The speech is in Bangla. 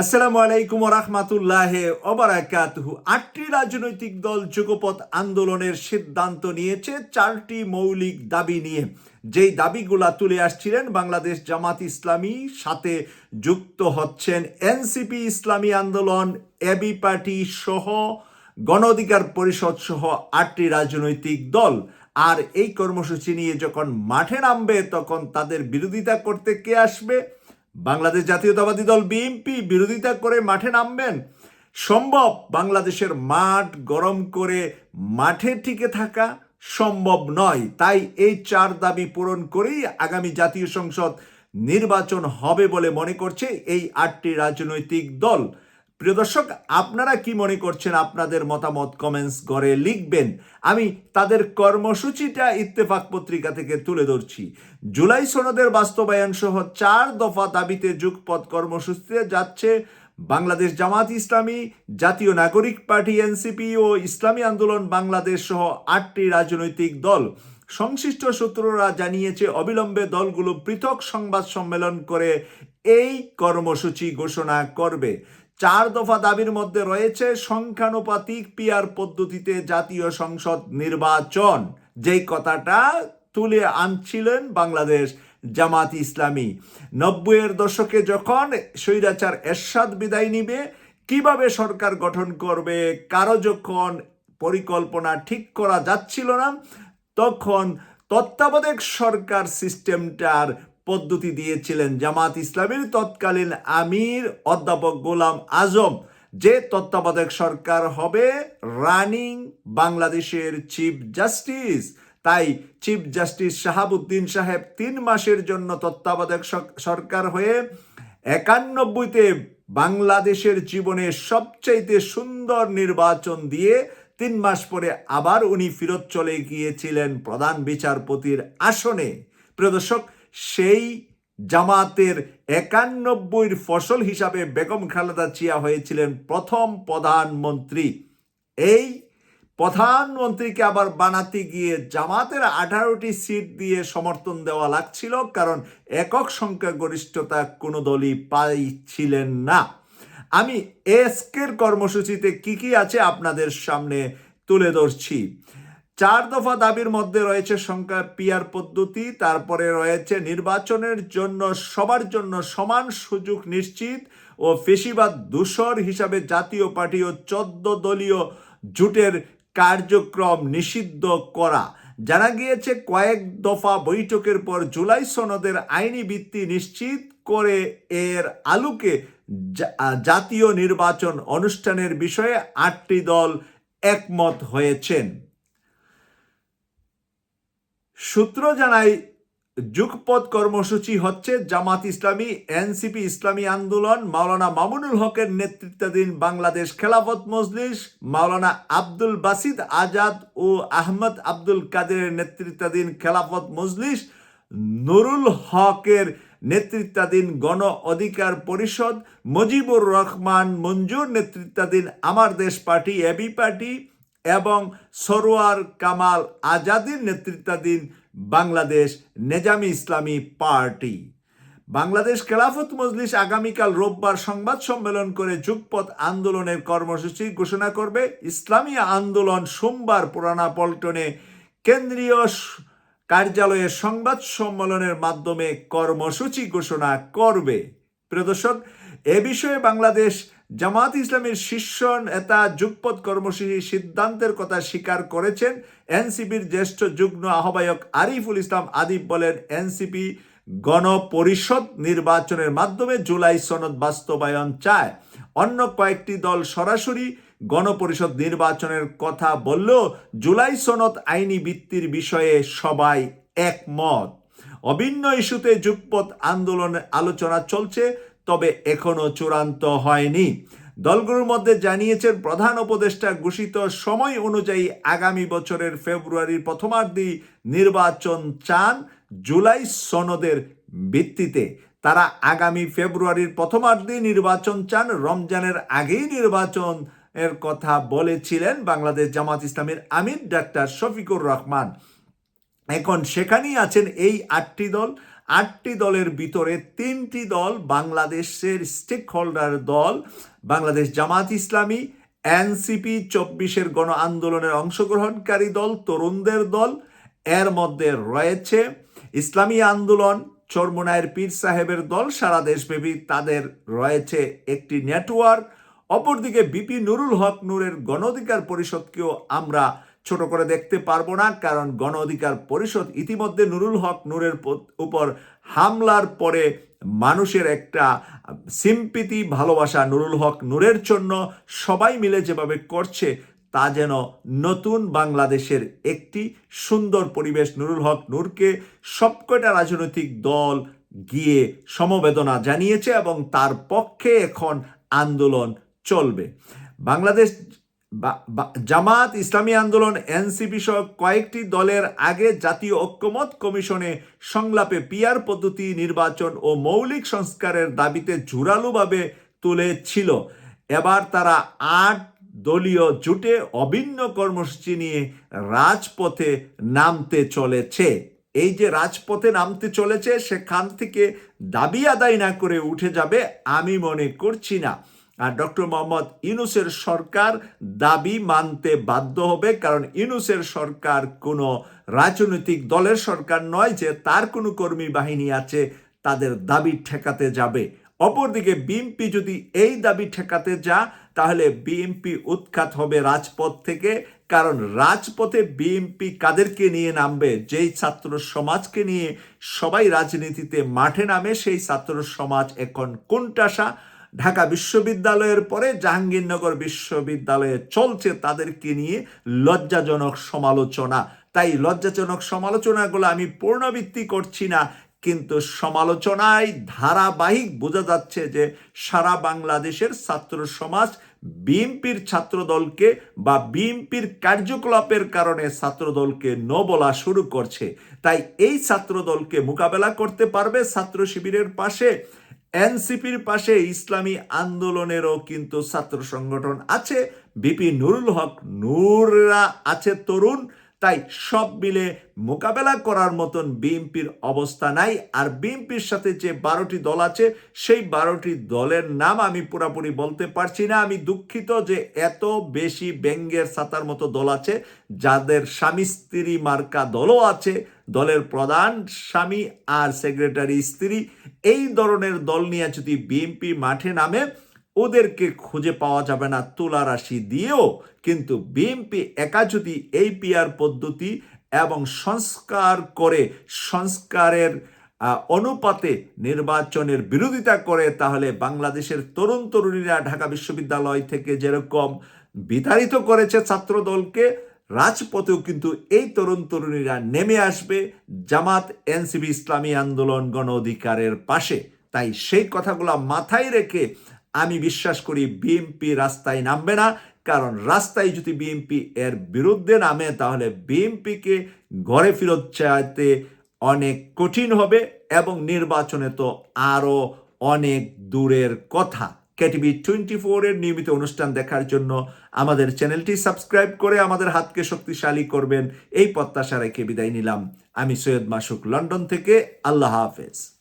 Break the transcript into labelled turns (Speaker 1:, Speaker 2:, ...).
Speaker 1: আসসালামু আলাইকুম রহমাতুল্লাহ ওবারাকাতুহু আটটি রাজনৈতিক দল যুগপথ আন্দোলনের সিদ্ধান্ত নিয়েছে, চারটি মৌলিক দাবি নিয়ে। যেই দাবিগুলা তুলে আসছিলেন বাংলাদেশ জামাত ইসলামী, সাথে যুক্ত হচ্ছেন এনসিপি ইসলামী আন্দোলন, এবি পার্টি সহ গণ অধিকার পরিষদ সহ আটটি রাজনৈতিক দল। আর এই কর্মসূচি নিয়ে যখন মাঠে নামবে, তখন তাদের বিরোধিতা করতে কে আসবে? বাংলাদেশ জাতীয়তাবাদী দল বিএনপি বিরোধিতা করে মাঠে নামবেন। সম্ভব বাংলাদেশের মাঠ গরম করে মাঠে টিকে থাকা সম্ভব নয়। তাই এই চার দাবি পূরণ করেই আগামী জাতীয় সংসদ নির্বাচন হবে বলে মনে করছে এই আটটি রাজনৈতিক দল। প্রিয় দর্শক, আপনারা কি মনে করছেন? আপনাদের মতামত কমেন্টস করে লিখবেন। আমি তাদের কর্মসূচিটা ইত্তেফাক পত্রিকা থেকে তুলে ধরছি। জুলাই সনদের বাস্তবায়ন সহ চার দফা দাবিতে যুগপথ কর্মসূচিতে যাচ্ছে বাংলাদেশ জামাত ইসলামী, জাতীয় নাগরিক পার্টি, এনসিপি ও ইসলামী আন্দোলন, বাংলাদেশ সহ আটটি রাজনৈতিক দল। সংশ্লিষ্ট সূত্ররা জানিয়েছে, অবিলম্বে দলগুলো পৃথক সংবাদ সম্মেলন করে এই কর্মসূচি ঘোষণা করবে। চার দফা দাবির মধ্যে রয়েছে সংখ্যানুপাতিক পিয়ার পদ্ধতিতে জাতীয় সংসদ নির্বাচন। যেই কথাটা তুলে আনছিলেন বাংলাদেশ জামাত ইসলামী। নব্বইয়ের দশকে যখন স্বৈরাচার এরশাদ বিদায় নিবে, কীভাবে সরকার গঠন করবে, কারও যখন পরিকল্পনা ঠিক করা যাচ্ছিল না, তখন তত্ত্বাবধায়ক সরকার সিস্টেমটার পদ্ধতি দিয়েছিলেন জামাত ইসলামের তৎকালীন আমির অধ্যাপক গোলাম আজম। যে তত্ত্বাবধায়ক সরকার হবে রানিং বাংলাদেশের চিফ জাস্টিস। তাই চিফ জাস্টিস শাহাবুদ্দিন সাহেব তিন মাসের জন্য তত্ত্বাবধায়ক সরকার হয়ে একানব্বইতে বাংলাদেশের জীবনে সবচাইতে সুন্দর নির্বাচন দিয়ে তিন মাস পরে আবার উনি ফিরত চলে গিয়েছিলেন প্রধান বিচারপতির আসনে। প্রিয় দর্শক সেই জামাতের একানব্বইয়ের ফসল হিসাবে বেগম খালেদা চিয়া হয়েছিলেন প্রথম প্রধানমন্ত্রী। এই প্রধানমন্ত্রীকে আবার বানাতে গিয়ে জামাতের আঠারোটি সিট দিয়ে সমর্থন দেওয়া লাগছিল, কারণ একক সংখ্যাগরিষ্ঠতা কোনো দলই পাইছিলেন না। আমি এসকের কর্মসূচিতে কি কি আছে আপনাদের সামনে তুলে ধরছি। চার দফা দাবির মধ্যে রয়েছে সংখ্যা পিয়ার পদ্ধতি, তারপরে রয়েছে নির্বাচনের জন্য, সবার জন্য সমান সুযোগ নিশ্চিত ও ফেসিবাদ দূষর হিসাবে জাতীয় পার্টি ও চোদ্দ দলীয় জোটের কার্যক্রম নিষিদ্ধ করা। জানা গিয়েছে কয়েক দফা বৈঠকের পর জুলাই সনদের আইনি ভিত্তি নিশ্চিত করে এর আলোকে জাতীয় নির্বাচন অনুষ্ঠানের বিষয়ে আটটি দল একমত হয়েছেন। সূত্র জানায় যুগপথ কর্মসূচি হচ্ছে জামাত ইসলামী, এনসিপি ইসলামী আন্দোলন, মাওলানা মামুনুল হকের নেতৃত্বাধীন বাংলাদেশ খেলাফত মজলিস, মাওলানা আব্দুল বাসিদ আজাদ ও আহমদ আব্দুল কাদেরের নেতৃত্বাধীন খেলাফত মজলিস, নুরুল হকের নেতৃত্বাধীন গণ অধিকার পরিষদ, মজিবুর রহমান মঞ্জুর নেতৃত্বাধীন আমার দেশ পার্টি, এবি পার্টি এবং সরোয়ার কামাল আজাদের নেতৃত্বাধীন বাংলাদেশ নেজামি ইসলামী পার্টি। বাংলাদেশ খেলাফত মজলিস আগামীকাল রোববার সংবাদ সম্মেলন করে যুগপথ আন্দোলনের কর্মসূচি ঘোষণা করবে। ইসলামী আন্দোলন সোমবার পুরানা পল্টনে কেন্দ্রীয় কার্যালয়ে সংবাদ সম্মেলনের মাধ্যমে কর্মসূচি ঘোষণা করবে। প্রিয় দর্শক, এ বিষয়ে বাংলাদেশ জামাত ইসলামের শীর্ষ নেতা যুগপথ কর্মসূচি সিদ্ধান্তের কথা স্বীকার করেছেন এনসিপির জ্যেষ্ঠ যুগ্ম আহ্বায়ক আরিফুল ইসলাম আদিব বলেন, এনসিপি গণপরিষদ নির্বাচনের মাধ্যমে জুলাই সনদ বাস্তবায়ন চায়। অন্য কয়েকটি দল সরাসরি গণপরিষদ নির্বাচনের কথা বললেও জুলাই সনদ আইনি ভিত্তির বিষয়ে সবাই একমত। অভিন্ন ইস্যুতে যুগপথ আন্দোলনের আলোচনা চলছে। তবে এখনও চূড়ান্ত হয়নি। দলগুলোর মধ্যে জানিয়েছেন প্রধান উপদেষ্টা ঘোষিত সময় অনুযায়ী আগামী বছরের ফেব্রুয়ারির প্রথমার্ধে নির্বাচন চান জুলাই সনদের ভিত্তিতে। তারা আগামী ফেব্রুয়ারির প্রথমার্ধে নির্বাচন চান। রমজানের আগেই নির্বাচন এর কথা বলেছিলেন বাংলাদেশ জামাত ইসলামের আমির ডাক্তার শফিকুর রহমান। এখন সেখানেই আছেন এই আটটি দল। আটটি দলের ভিতরে তিনটি দল বাংলাদেশের স্টেক হোল্ডার দল। বাংলাদেশ জামাত ইসলামী, এনসিপি চব্বিশের গণ আন্দোলনের অংশগ্রহণকারী দল, তরুণদের দল, এর মধ্যে রয়েছে ইসলামী আন্দোলন চরমোনায়ের পীর সাহেবের দল, সারা দেশব্যাপী তাদের রয়েছে একটি নেটওয়ার্ক অপরদিকে বিপি নুরুল হক নূরের গণ অধিকার পরিষদকেও আমরা ছোট করে দেখতে পারব না, কারণ গণ অধিকার পরিষদ ইতিমধ্যে নুরুল হক নূরের উপর হামলার পরে মানুষের একটা সিম্পিতি, ভালোবাসা নুরুল হক নূরের জন্য সবাই মিলে যেভাবে করছে, তা যেন নতুন বাংলাদেশের একটি সুন্দর পরিবেশ নুরুল হক নূরকে সবকটা রাজনৈতিক দল গিয়ে সমবেদনা জানিয়েছে এবং তার পক্ষে এখন আন্দোলন চলবে। বাংলাদেশ জামাত, ইসলামী আন্দোলন, এনসিপি সহ কয়েকটি দলের আগে জাতীয় ঐক্যমত কমিশনে সংলাপে পিয়ার পদ্ধতি, নির্বাচন ও মৌলিক সংস্কারের দাবিতে জোরালোভাবে তুলেছিল। এবার তারা আট দলীয় জোটে অভিন্ন কর্মসূচি নিয়ে রাজপথে নামতে চলেছে। এই যে রাজপথে নামতে চলেছে, সেখান থেকে দাবি আদায় না করে উঠে যাবে, আমি মনে করছি না। ডক্টর মোহাম্মদ ইউনুসের সরকার দাবি মানতে বাধ্য হবে, কারণ ইউনুসের সরকার কোনো রাজনৈতিক দলের সরকার নয় যে তার কোনো কর্মী বাহিনী আছে, তাদের দাবি ঠেকাতে যাবে। অপরদিকে বিএনপি যদি এই দাবি ঠেকাতে যা, তাহলে বিএনপি উৎখাত হবে রাজপথ থেকে, কারণ রাজপথে বিএনপি কাদেরকে নিয়ে নামবে? যেই ছাত্র সমাজকে নিয়ে সবাই রাজনীতিতে মাঠে নামে, সেই ছাত্র সমাজ এখন কোনটাসা ঢাকা বিশ্ববিদ্যালয়ের পরে জাহাঙ্গীরনগর বিশ্ববিদ্যালয়ে চলছে তাদেরকে নিয়ে লজ্জাজনক সমালোচনা। তাই লজ্জাজনক সমালোচনাগুলো আমি পূর্ণবৃত্তি করছি না, কিন্তু সমালোচনায় ধারাবাহিক বোঝা যাচ্ছে যে সারা বাংলাদেশের ছাত্র সমাজ বিএনপির ছাত্রদলকে বা বিএনপির কার্যকলাপের কারণে ছাত্রদলকে ন বলা শুরু করছে। তাই এই ছাত্রদলকে মোকাবেলা করতে পারবে ছাত্র শিবিরের পাশে। এনসিপির পাশে ইসলামী আন্দোলনেরও কিন্তু ছাত্র সংগঠন আছে। বিপি নুরুল হক নূররা আছে তরুণ। তাই সব মিলে মোকাবেলা করার মতন বিএনপির অবস্থা নাই। আর বিএনপির সাথে যে বারোটি দল আছে, সেই বারোটি দলের নাম আমি পুরাপুরি বলতে পারছি না। আমি দুঃখিত যে এত বেশি ব্যঙ্গের সাতার মতো দল আছে, যাদের স্বামী স্ত্রী মার্কা দলও আছে, দলের প্রধান স্বামী আর সেক্রেটারি স্ত্রী। এই ধরনের দল নিয়ে যদি বিএনপি মাঠে নামে ওদেরকে খুঁজে পাওয়া যাবে না তুলা রাশি দিয়েও, কিন্তু বিএনপি একা যদি এই পিয়ার পদ্ধতি এবং সংস্কার করে, সংস্কারের অনুপাতে নির্বাচনের বিরোধিতা করে, তাহলে বাংলাদেশের তরুণ তরুণীরা ঢাকা বিশ্ববিদ্যালয় থেকে যেরকম বিতাড়িত করেছে ছাত্রদলকে, রাজপথেও কিন্তু এই তরুণ তরুণীরা নেমে আসবে জামাত এনসিবি ইসলামী আন্দোলন গণ অধিকারের পাশে। তাই সেই কথাগুলো মাথায় রেখে আমি বিশ্বাস করি বিএনপি রাস্তায় নামবে না, কারণ রাস্তায় যদি বিএনপি এর বিরুদ্ধে নামে, তাহলে বিএনপিকে ঘরে ফেরত চাইতে অনেক কঠিন হবে এবং নির্বাচনে তো আরও অনেক দূরের কথা। কেটিভি টোয়েন্টি ফোরের নিয়মিত অনুষ্ঠান দেখার জন্য আমাদের চ্যানেলটি সাবস্ক্রাইব করে আমাদের হাতকে শক্তিশালী করবেন। এই প্রত্যাশা রেখে বিদায় নিলাম। আমি সৈয়দ মাসুক, লন্ডন থেকে। আল্লাহ হাফেজ।